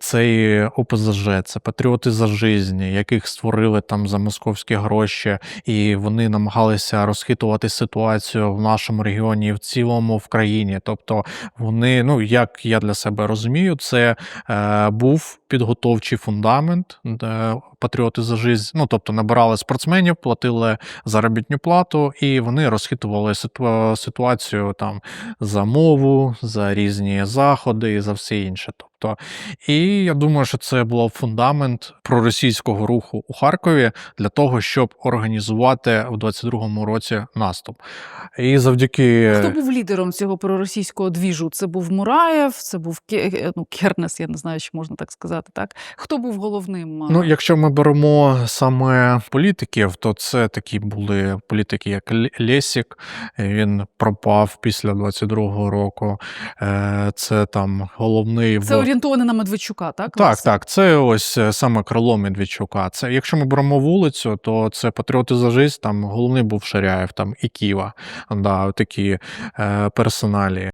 Це і ОПЗЖ, це патріоти за жизнь, яких створили там за московські гроші, і вони намагалися розхитувати ситуацію в нашому регіоні і в цілому в країні. Тобто вони, ну як я для себе розумію, це е, був підготовчий фундамент. Де Патріоти за жизнь, ну тобто набирали спортсменів, платили заробітну плату, і вони розхитували ситуацію там за мову, за різні заходи і за все інше. Тобто, і я думаю, що це був фундамент проросійського руху у Харкові для того, щоб організувати в 22-му році наступ. І завдяки Хто був лідером цього проросійського двіжу? Це був Мураєв, це був ну, Кернес, я не знаю, чи можна так сказати. Так хто був головним? Ну, якщо ми беремо саме політиків, то це такі були політики, як Лєсік, він пропав після 22-го року. Е, Це там головний Це в орієнтоване на Медведчука, так? Так, власне? так, це ось е, саме крило Медведчука. Це якщо ми беремо вулицю, то це патріоти за жизнь, там головний був Шаряєв, там і Ківа. Да, такі е, персоналі.